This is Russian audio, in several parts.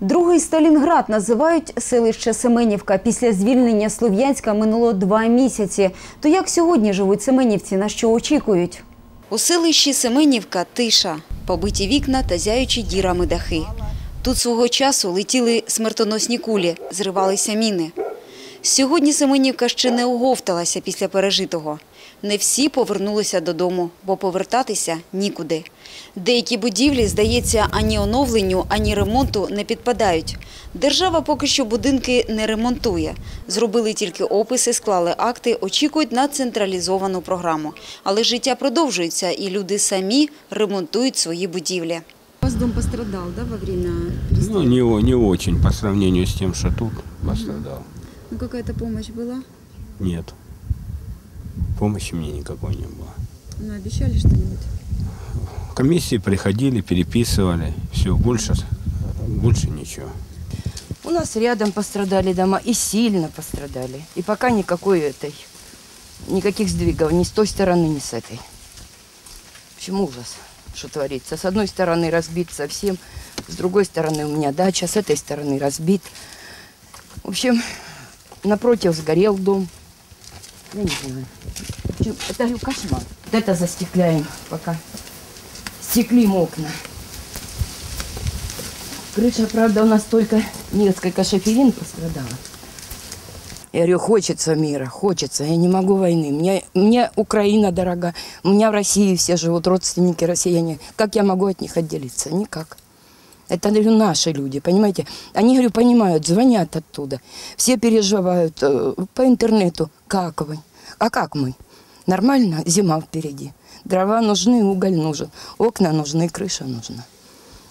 Другий Сталінград називають селище Семенівка. Після звільнення Слов'янська минуло два місяці. То як сьогодні живуть семенівці, на що очікують? У селищі Семенівка тиша, побиті вікна та зяючі дірами дахи. Тут свого часу летіли смертоносні кулі, зривалися міни. Сьогодні Семенівка ще не оговталася після пережитого. Не всі повернулися додому, бо повертатися нікуди. Деякі будівлі, здається, ані оновленню, ані ремонту не підпадають. Держава поки що будинки не ремонтує. Зробили тільки описи, склали акти, очікують на централізовану програму. Але життя продовжується, і люди самі ремонтують свої будівлі. У вас дом пострадал, да, во время Ну, не, не очень по сравнению с тем, что тут пострадал. Ну, какая-то помощь была? Нет. Помощи мне никакой не было. Ну, обещали что-нибудь? Комиссии приходили, переписывали. Все, больше, больше ничего. У нас рядом пострадали дома и сильно пострадали. И пока никакой этой, никаких сдвигов ни с той стороны, ни с этой. В общем, ужас, что творится. С одной стороны разбит совсем, с другой стороны у меня дача, с этой стороны разбит. В общем, напротив сгорел дом. Я не знаю. Это говорю, кошмар. Вот это застекляем пока. Стеклим окна. Крыша, правда, у нас только несколько шиферин пострадала. Я говорю, хочется мира, хочется. Я не могу войны. Мне, мне Украина дорога. У меня в России все живут, родственники россияне. Как я могу от них отделиться? Никак. Это, говорю, наши люди, понимаете? Они, говорю, понимают, звонят оттуда. Все переживают э, по интернету. Как вы? А как мы? Нормально? Зима впереди. Дрова нужны, уголь нужен. Окна нужны, крыша нужна.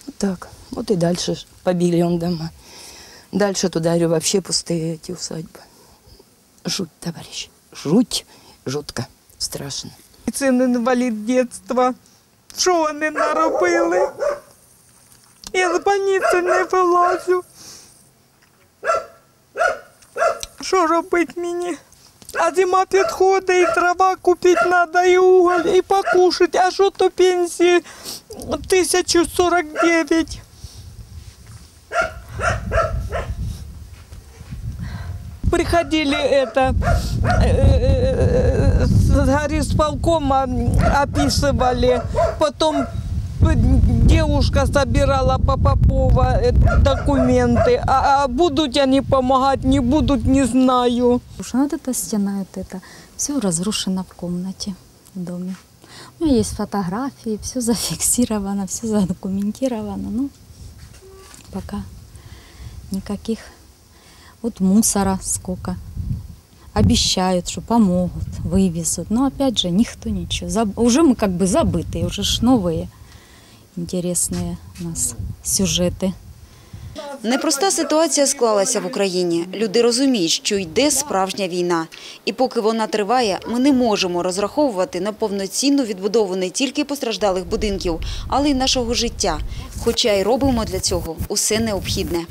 Вот так. Вот и дальше ж побили он дома. Дальше туда, говорю, вообще пустые эти усадьбы. Жуть, товарищ. Жуть. Жутко. Страшно. Син інвалід дитинства. Що вони наробили? Я з больниці не вилазю. Що робити мені? А зима підходить, і трава купити треба, і уголь, і покушати. А що то пенсії 1049. Приходили это э, с горисполкома описывали, потом девушка собирала по Попова э, документы, а, а будут они помогать, не будут, не знаю. разрушена. Вот эта стена, вот это, все разрушено в комнате, в доме. У меня есть фотографии, все зафиксировано, все задокументировано. Ну, пока никаких. Вот мусора сколько. Обещают, что помогут, вывезут. Но опять же, никто ничего. Заб- Уже мы как бы забытые, уже ж новые интересные у нас сюжети. Непроста ситуація склалася в Україні. Люди розуміють, що йде справжня війна. І поки вона триває, ми не можемо розраховувати на повноцінну відбудову не тільки постраждалих будинків, але й нашого життя. Хоча й робимо для цього усе необхідне.